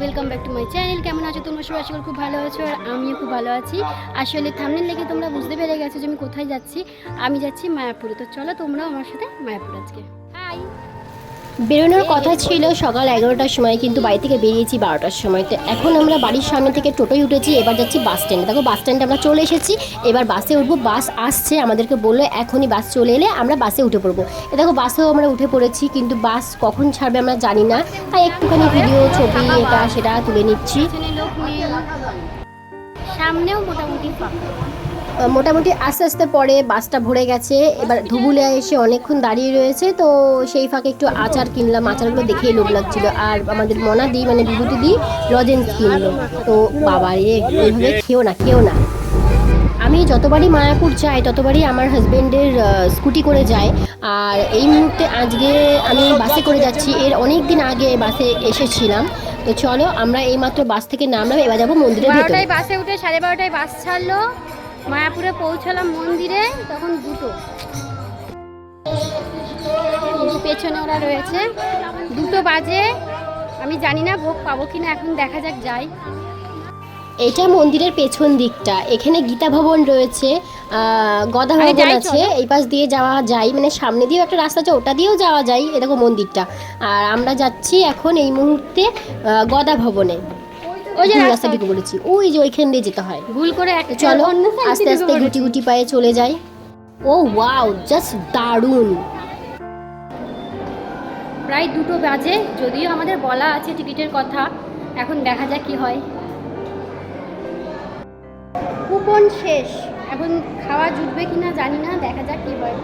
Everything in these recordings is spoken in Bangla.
Welcome back to my channel কেমন আছো তোমরা? সবাই করি খুব ভালো আছো আর আমিও খুব ভালো আছি। আসলে থামনেল লেগে তোমরা বুঝতে পেরে গেছো যে আমি কোথায় যাচ্ছি। আমি যাচ্ছি মায়াপুরে। তো চলো তোমরাও আমার সাথে মায়াপুর আজকে। হাই বেরোনোর কথা ছিল সকাল এগারোটার সময়, কিন্তু বাড়ি থেকে বেরিয়েছি বারোটার সময়। তো এখন আমরা বাড়ির সামনে থেকে টোটোয় উঠেছি, এবার যাচ্ছি বাস স্ট্যান্ডে। দেখো, বাস স্ট্যান্ডে আমরা চলে এসেছি। এবার বাসে উঠবো, বাস আসছে, আমাদেরকে বলল, এখনই বাস চলে এলে আমরা বাসে উঠে পড়ব। এ দেখো, বাসেও আমরা উঠে পড়েছি, কিন্তু বাস কখন ছাড়বে আমরা জানি না। তাই একটুখানি ভিডিও, ছবি, এটা সেটা তুলে নিচ্ছি। সামনেও মোটামুটি মোটামুটি আস্তে আস্তে পরে বাসটা ভরে গেছে। এবার ধুবুলিয়া এসে অনেকক্ষণ দাঁড়িয়ে রয়েছে, তো সেই ফাঁকে একটু আচার কিনলাম। আচারগুলো দেখেই লোভ লাগছিল। আর আমাদের মনা দি মানে বিভূতি দি লজেন্স কিনলো। তো বাবা রে, এইভাবে খেও না খেও না। আমি যতবারই মায়াপুর যাই, ততবারই আমার হাজব্যান্ডের স্কুটি করে যায় আর এই মুহূর্তে আজকে আমি বাসে করে যাচ্ছি। এর অনেক দিন আগে বাসে এসেছিলাম। তো চলো, আমরা এইমাত্র বাস থেকে নামলাম। এবার যাব মন্দিরের বাসে উঠে সাড়ে বারোটায় বাস ছাড়লো। মায়াপুরে পৌঁছালাম মন্দিরে তখন দুটো। পেছনে ওরা রয়েছে। দুটো বাজে আমি জানি না ভোগ পাবো কিনা এখন দেখা যাক যাই। এটা মন্দিরের পেছন দিকটা। এখানে গীতা ভবন রয়েছে গদা ভবন আছে। এই পাশ দিয়ে যাওয়া যায় মানে সামনে দিয়েও একটা রাস্তা আছে ওটা দিয়েও যাওয়া যায় এ দেখো মন্দিরটা। আর আমরা যাচ্ছি এখন এই মুহূর্তে গদা ভবনে ওই যে রাস্তা ঢুকে পড়েছি ওই যে ওইখান দিয়ে যেতে হয়। ভুল করে চলো আস্তে আস্তে গুটি গুটি পায়ে চলে যাই। ও ওয়াও জাস্ট দারুণ। প্রায় দুটো বাজে যদিও আমাদের বলা আছে টিকিটের কথা। এখন দেখা যাক কি হয়। কুপন শেষ। এখন খাওয়া জুটবে কিনা জানি না দেখা যাক কি হয়।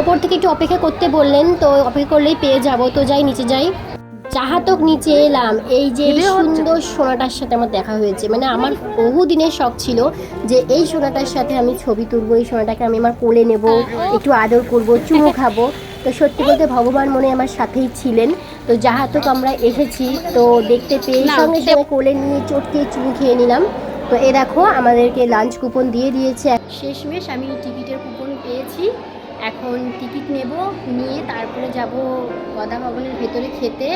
ওপর থেকে একটু অপেক্ষা করতে বললেন তো অপেক্ষা করলেই পেয়ে যাব। তো যাই নিচে যাই। যাহাতক নিচে এলাম এই যে। সুন্দর সোনাটার সাথে আমার দেখা হয়েছে। মানে আমার বহু দিনের শখ ছিল যে এই সোনাটার সাথে আমি ছবি তুলবো এই সোনাটাকে আমি আমার কোলে নেব একটু আদর করব চুমু খাব। তো সত্যি বলতে ভগবান মনে আমার সাথেই ছিলেন। তো যাহাতক আমরা এসেছি তো দেখতে পেয়ে সঙ্গে সঙ্গে কোলে নিয়ে চটকে চুমু খেয়ে নিলাম। তো এ দেখো আমাদেরকে লাঞ্চ কুপন দিয়ে দিয়েছে। শেষমেশ আমি টিকিটের কুপন পেয়েছি। এখন টিকিট নেব নিয়ে তারপরে যাব গদা ভবনের ভেতরে খেতে।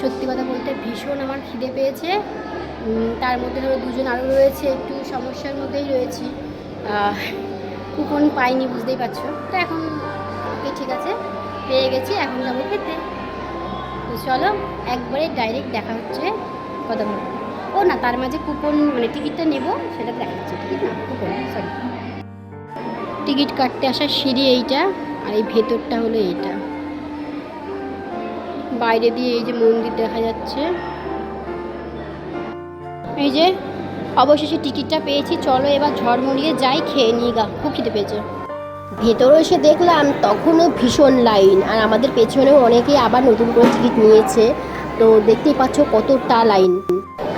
সত্যি কথা বলতে ভীষণ আমার খিদে পেয়েছে। তার মধ্যে ধরো দুজন আরও রয়েছে, একটু সমস্যার মধ্যেই রয়েছি। কুপন পাইনি, বুঝতেই পারছ। তো এখন ওকে ঠিক আছে, পেয়ে গেছি, এখন যাব খেতে। তো চলো, একবারে ডাইরেক্ট দেখা হচ্ছে কথা ভবন ও না, তার মাঝে কুপন মানে টিকিটটা নেব, সেটা দেখা যাচ্ছে টিকিট না, কুপন সরি টিকিট কাটতে আসার সিঁড়ি এইটা, আর এই ভেতরটা হলো এইটা। বাইরে দিয়ে এই যে মন্দির দেখা যাচ্ছে। এই যে অবশেষে টিকিটটা পেয়েছি। চলো এবার ঝড়মড়িয়ে যাই, খেয়ে নিই গা, খুব খিদে পেয়েছে। ভেতরে এসে দেখলাম তখনও ভীষণ লাইন। আর আমাদের পেছনেও অনেকেই আবার নতুন করে টিকিট নিয়েছে। তো দেখতেই পাচ্ছ কতটা লাইন।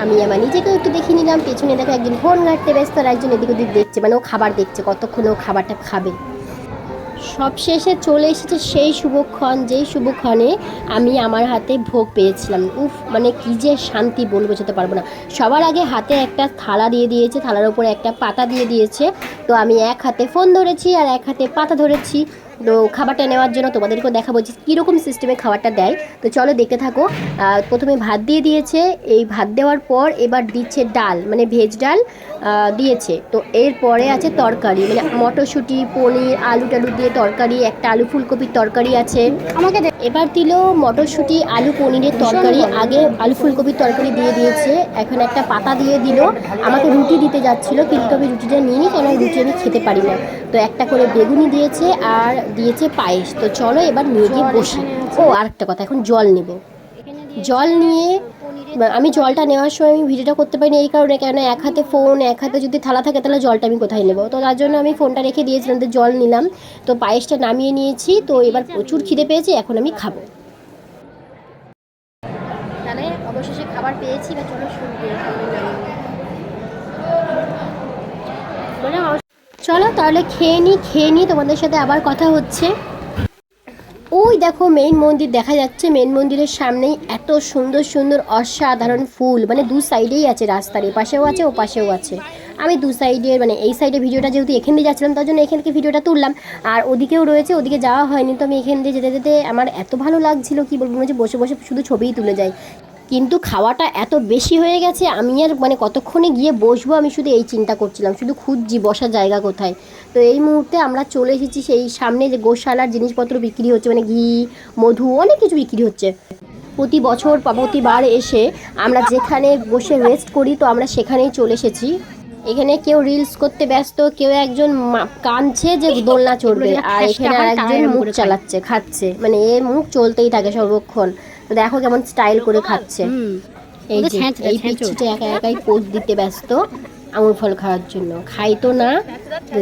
আমি আমার নিজেকেও একটু দেখিয়ে নিলাম। পেছনে দেখো একজন ফোন ঘাটতে ব্যস্ত আর একজন এদিক ওদিক দেখছে। মানে ও খাবার দেখছে, কতক্ষণে ও খাবারটা খাবে। সব শেষে চলে এসেছে সেই শুভক্ষণ, যেই শুভক্ষণে আমি আমার হাতে ভোগ পেয়েছিলাম। উফ মানে কি যে শান্তি বলব বোঝাতে পারব না। সবার আগে হাতে একটা থালা দিয়ে দিয়েছে, থালার উপরে একটা পাতা দিয়ে দিয়েছে। তো আমি এক হাতে ফোন ধরেছি আর এক হাতে পাতা ধরেছি। তো খাবারটা নেওয়ার জন্য তোমাদেরকেও দেখাবো যে কীরকম সিস্টেমে খাবারটা দেয়। তো চলো দেখতে থাকো। প্রথমে ভাত দিয়ে দিয়েছে। এই ভাত দেওয়ার পর এবার দিচ্ছে ডাল মানে ভেজ ডাল দিয়েছে। তো এরপরে আছে তরকারি মানে মটরশুঁটি পনির আলু টালু দিয়ে তরকারি একটা আলু ফুলকপির তরকারি আছে। আমাকে এবার দিল মটরশুঁটি আলু পনিরের তরকারি। আগে আলু ফুলকপির তরকারি দিয়ে দিয়েছে। এখন একটা পাতা দিয়ে দিল। আমাকে রুটি দিতে যাচ্ছিল কিন্তু আমি রুটিটা নিয়ে নিই কারণ রুটি আমি খেতে পারি না। তো একটা করে বেগুনি দিয়েছে আর দিয়েছে পায়েস। তো চলো এবার নিয়ে গিয়ে বসি। ও আরেকটা কথা এখন জল নেব। জল নিয়ে আমি জলটা নেওয়ার সময় আমি ভিডিওটা করতে পারিনি এই কারণে কেন এক হাতে ফোন এক হাতে যদি থালা থাকে তাহলে জলটা আমি কোথায় নেব? তো তার জন্য আমি ফোনটা রেখে দিয়েছিলাম তো জল নিলাম। তো পায়েসটা নামিয়ে নিয়েছি তো এবার প্রচুর খিদে পেয়েছে এখন আমি খাব। তাহলে অবশেষে খাবার পেয়েছি বা চলো চলো তাহলে খেয়ে নিই খেয়ে নিই তোমাদের সাথে আবার কথা হচ্ছে। ওই দেখো মেইন মন্দির দেখা যাচ্ছে মেইন মন্দিরের সামনেই এত সুন্দর সুন্দর অসাধারণ ফুল মানে দু সাইডেই আছে রাস্তার, এ পাশেও আছে, ও পাশেও আছে। আমি দু সাইডে মানে এই সাইডে ভিডিওটা যেহেতু এখান দিয়ে যাচ্ছিলাম, তার জন্য এখান থেকে ভিডিওটা তুললাম। আর ওদিকেও রয়েছে, ওদিকে যাওয়া হয়নি, তো আমি এখান দিয়ে যেতে যেতে আমার এত ভালো লাগছিল, কি বলব, মনে হচ্ছে বসে বসে শুধু ছবিই তুলে যাই। কিন্তু খাওয়াটা এত বেশি হয়ে গেছে আমি আর মানে কতক্ষণে গিয়ে বসবো আমি শুধু এই চিন্তা করছিলাম শুধু খুঁজছি বসার জায়গা কোথায়। তো এই মুহূর্তে আমরা চলে এসেছি সেই সামনে যে গোশালার জিনিসপত্র বিক্রি হচ্ছে মানে ঘি মধু অনেক কিছু বিক্রি হচ্ছে। প্রতি বছর প্রতিবার এসে আমরা যেখানে বসে রেস্ট করি তো আমরা সেখানেই চলে এসেছি। এখানে কেউ রিলস করতে ব্যস্ত কেউ একজন কাঁদছে যে দোলনা চড়বে আর এখানে একজন মুখ চালাচ্ছে খাচ্ছে। মানে এর মুখ চলতেই থাকে সর্বক্ষণ। দেখো কেমন স্টাইল করে খাচ্ছে। এই যে এই পিচ্ছিটা একা একাই পোজ দিতে ব্যস্ত আঙুর ফল খাওয়ার জন্য। খাই তো না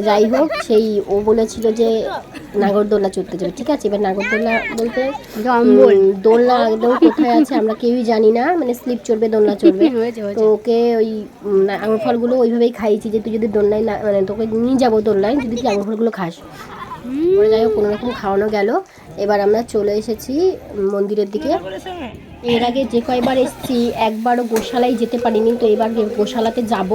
যাই হোক সেই ও বলেছিল যে নাগরদোলা চড়তে যাবে। ঠিক আছে এবার নাগরদোলা বলতে দোলনা একদম কোথায় আছে আমরা কেউই জানি না মানে স্লিপ চড়বে দোলনা চড়বে। তো ওকে ওই আঙুর ফলগুলো ওইভাবেই খাইয়েছি যে তুই যদি দোলনায় মানে তোকে নিয়ে যাব দোলনায় যদি তুই আঙুর ফলগুলো খাস। ওরা যাই হোক, কোনো রকম খাওয়ানো গেল। এবার আমরা চলে এসেছি মন্দিরের দিকে। এর আগে যে কয়বার এসেছি, একবারও গোশালায় যেতে পারিনি, তো এবার গোশালাতে যাব,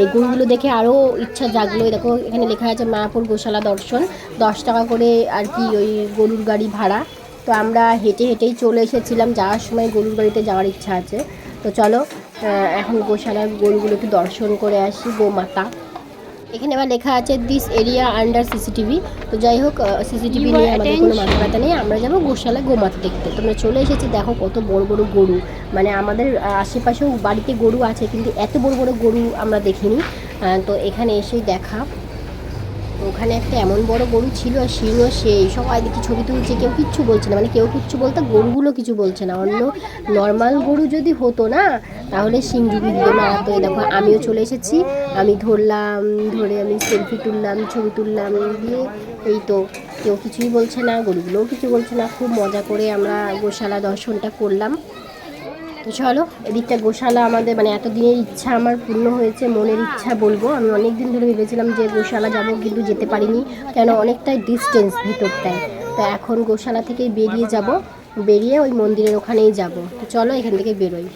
এই গরুগুলো দেখে আরও ইচ্ছা জাগলো। দেখো, এখানে লেখা আছে মায়াপুর গোশালা দর্শন, দশ টাকা করে আর কি ওই গরুর গাড়ি ভাড়া। তো আমরা হেঁটে হেঁটেই চলে এসেছিলাম, যাওয়ার সময় গরুর গাড়িতে যাওয়ার ইচ্ছা আছে। তো চলো এখন গোশালার গরুগুলো একটু দর্শন করে আসি, গোমাতা। এখানে আবার লেখা আছে দিস এরিয়া আন্ডার সিসিটিভি তো যাই হোক সিসিটিভি নিয়ে আমাদের কোনো. মাথা ব্যথা নেই। আমরা যাব গোশালা গোমাতা দেখতে। তোমরা চলে এসেছি দেখো কত বড় বড় গরু। মানে আমাদের আশেপাশেও বাড়িতে গরু আছে কিন্তু এত বড় বড় গরু আমরা দেখিনি। তো এখানে এসেই দেখা। ওখানে একটা এমন বড় গরু ছিল আর সিংহ সেই সবাই দেখি ছবি তুলছে, কেউ কিচ্ছু বলছে না। মানে কেউ কিচ্ছু বলতে, গরুগুলো কিছু বলছে না। অন্য নর্মাল গরু যদি হতো না, তাহলে সিং ডুবি দিত না তো দেখো, আমিও চলে এসেছি। আমি ধরলাম, ধরে আমি সেলফি তুললাম, ছবি তুললাম, দিয়ে এই তো, কেউ কিছুই বলছে না, গরুগুলোও কিছু বলছে না। খুব মজা করে আমরা গোশালা দর্শনটা করলাম। তো চলো, এদিকটা গোশালা আমাদের মানে এতদিনের ইচ্ছা আমার পূর্ণ হয়েছে, মনের ইচ্ছা বলব। আমি অনেক দিন ধরে ভেবেছিলাম যে গোশালা যাব, কিন্তু যেতে পারিনি, কেন অনেকটাই ডিস্টেন্স ভিতরটায়। তো এখন গোশালা থেকে বেরিয়ে যাব, বেরিয়ে ওই মন্দিরের ওখানেই যাব। তো চলো এখান থেকে বেরোই।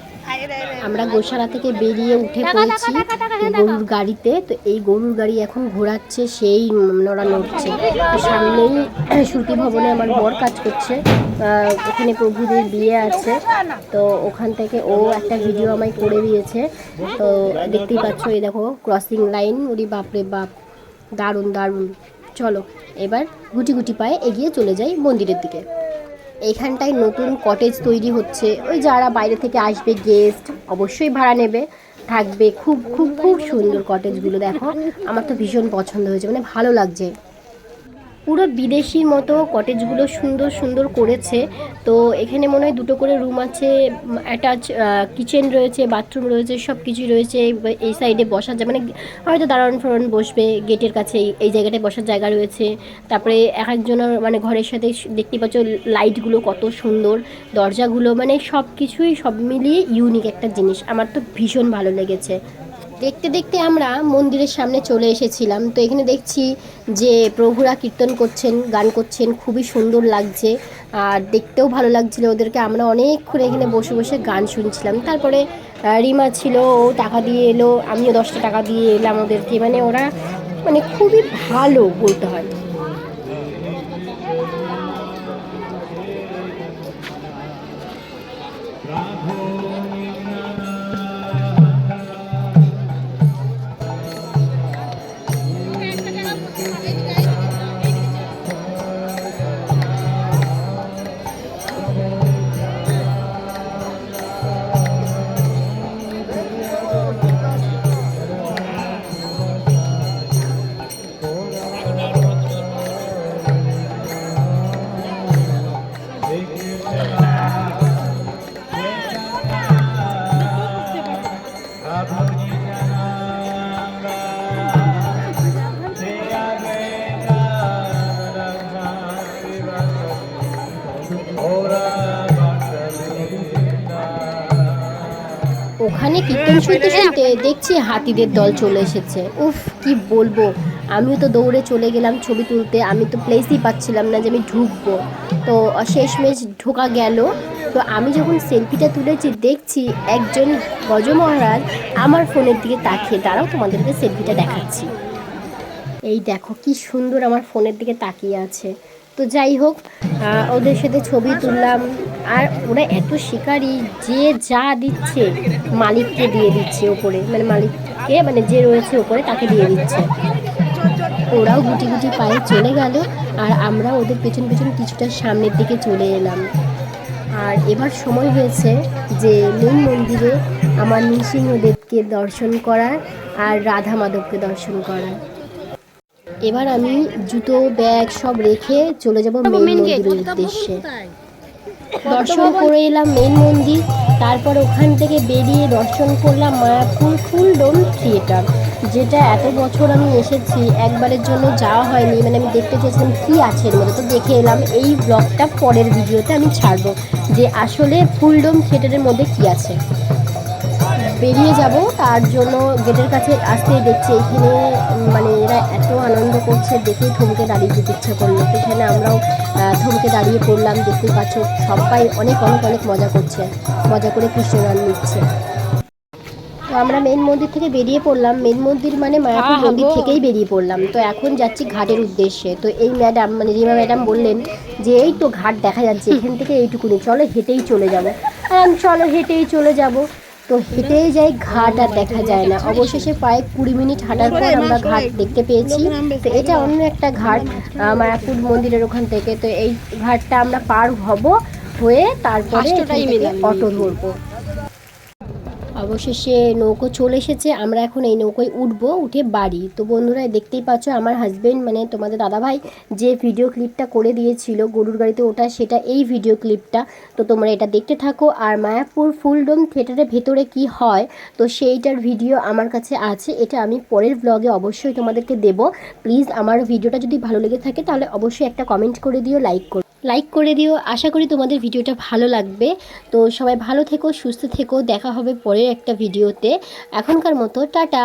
আমরা গোশালা থেকে বেরিয়ে উঠে পড়েছি গরুর গাড়িতে। তো এই গরুর গাড়ি এখন ঘোরাচ্ছে সেই নড়া নড়ছে। তো সামনেই শ্রুতি ভবনে আমার বর কাজ করছে। ওখানে প্রভুদের বিয়ে আছে। তো ওখান থেকে ও একটা ভিডিও আমায় করে দিয়েছে। তো দেখতেই পাচ্ছ এই দেখো ক্রসিং লাইন ওরি বাপরে বাপ দারুণ দারুণ। চলো এবার গুটি গুটি পায়ে এগিয়ে চলে যাই মন্দিরের দিকে। এইখানটায় নতুন কটেজ তৈরি হচ্ছে। ওই যারা বাইরে থেকে আসবে গেস্ট অবশ্যই ভাড়া নেবে। থাকবে। খুব খুব খুব সুন্দর কটেজগুলো দেখো। আমার তো ভীষণ পছন্দ হয়েছে মানে ভালো লাগছে। পুরো বিদেশির মতো কটেজগুলো সুন্দর সুন্দর করেছে। তো এখানে মনে হয় দুটো করে রুম আছে, অ্যাটাচ কিচেন রয়েছে, বাথরুম রয়েছে সব কিছুই রয়েছে। এই- সাইডে বসার যায় মানে হয়তো দাঁড়ান ফোরন বসবে গেটের কাছে, এই জায়গাটায় বসার জায়গা রয়েছে। তারপরে এক একজনের মানে ঘরের সাথে দেখতে পাচ্ছ লাইটগুলো কত সুন্দর, দরজাগুলো মানে সব কিছুই সব মিলিয়ে ইউনিক একটা জিনিস। আমার তো ভীষণ ভালো লেগেছে। দেখতে দেখতে আমরা মন্দিরের সামনে চলে এসেছিলাম। তো এখানে দেখছি যে প্রভুরা কীর্তন করছেন, গান করছেন, খুবই সুন্দর লাগছে। আর দেখতেও ভালো লাগছিল ওদেরকে। আমরা অনেকক্ষণ এখানে বসে বসে গান শুনছিলাম। তারপরে রিমা ছিল, ও টাকা দিয়ে এলো, আমিও দশটা টাকা দিয়ে এলাম ওদেরকে। মানে ওরা মানে খুবই ভালো বলতে হয়। ওখানে কীর্তন শুনতে শুনতে দেখছি হাতিদের দল চলে এসেছে। উফ, কি বলব? আমিও তো দৌড়ে চলে গেলাম ছবি তুলতে, আমি তো প্লেসই পাচ্ছিলাম না যে আমি ঢুকবো। তো শেষমেশ ঢোকা গেল। তো আমি যখন সেলফিটা তুলেছি, দেখছি একজন গজ মহারাজ আমার ফোনের দিকে তাকিয়ে, দাঁড়াও, তোমাদেরকে সেলফিটা দেখাচ্ছি। এই দেখো, কি সুন্দর আমার ফোনের দিকে তাকিয়ে আছে। তো যাই হোক ওদের সাথে ছবি তুললাম। আর ওরা এত শিকারী, যে যা দিচ্ছে, মালিককে দিয়ে দিচ্ছে ওপরে। মানে মালিককে মানে যে রয়েছে ওপরে, তাকে দিয়ে দিচ্ছে। ওরাও গুটি গুটি পায়ে চলে গেল, আর আমরা ওদের পেছন পেছন কিছুটা সামনের দিকে চলে এলাম। আর এবার সময় হয়েছে যে মেন মন্দিরে আমার নৃসিংহদেবকে দর্শন করার আর রাধা মাধবকে দর্শন করার। এবার আমি জুতো ব্যাগ সব রেখে চলে যাব মেন মন্দিরের উদ্দেশ্যে। দর্শন করে এলাম মেন মন্দির তারপর ওখান থেকে বেরিয়ে দর্শন করলাম মায়াপুর ফুলডোম থিয়েটার যেটা এত বছর আমি এসেছি একবারের জন্য যাওয়া হয়নি মানে আমি দেখতে চেয়েছিলাম কী আছে এর মধ্যে। তো দেখে এলাম এই ব্লগটা পরের ভিডিওতে আমি ছাড়বো যে আসলে ফুলডোম থিয়েটারের মধ্যে কী আছে। বেরিয়ে যাব তার জন্য গেটের কাছে আসতেই দেখছি এখানে মানে এরা এত আনন্দ করছে দেখেই থমকে দাঁড়িয়ে যেতে ইচ্ছা করল। এখানে আমরাও থমকে দাঁড়িয়ে পড়লাম দেখতেই পাচ্ছ সবাই অনেক অনেক অনেক মজা করছে মজা করে কৃষ্ণগান নিচ্ছে। তো আমরা মেন মন্দির থেকে বেরিয়ে পড়লাম। মেন মন্দির মানে মায়াপুর মন্দির থেকেই বেরিয়ে পড়লাম। তো এখন যাচ্ছি ঘাটের উদ্দেশ্যে। তো এই ম্যাডাম মানে রিমা ম্যাডাম বললেন যে এই তো ঘাট দেখা যাচ্ছে এখান থেকে এইটুকুনি চলো হেঁটেই চলে যাব। আর আমি চলো হেঁটেই চলে যাব। তো হেঁটেই যাই ঘাট আর দেখা যায় না। অবশেষে প্রায় কুড়ি মিনিট হাঁটার পর আমরা ঘাট দেখতে পেয়েছি। তো এটা অন্য একটা ঘাট মায়াপুর মন্দিরের ওখান থেকে। তো এই ঘাটটা আমরা পার হব হয়ে তারপরে অটো ধরবো। অবশেষে নৌকো চলে এসেছে, আমরা এখন এই নৌকোয় উঠবো, উঠে বাড়ি। তো বন্ধুরা, দেখতেই পাচ্ছ আমার হাজব্যান্ড মানে তোমাদের দাদাভাই, যে ভিডিও ক্লিপটা করে দিয়েছিল গরুর গাড়িতে ওটা, সেটা এই ভিডিও ক্লিপটা তো তোমরা এটা দেখতে থাকো। আর মায়াপুর ফুলডোম থিয়েটারের ভেতরে কি হয়, তো সেইটার ভিডিও আমার কাছে আছে। এটা আমি পরের ব্লগে অবশ্যই তোমাদেরকে দেব। প্লিজ আমার ভিডিওটা যদি ভালো লেগে থাকে, তাহলে অবশ্যই একটা কমেন্ট করে দিও লাইক করো। লাইক করে দিও। আশা করি তোমাদের ভিডিওটা ভালো লাগবে। তো সবাই ভালো থেকো, সুস্থ থেকো। দেখা হবে পরের একটা ভিডিওতে। এখনকার মতো, টাটা!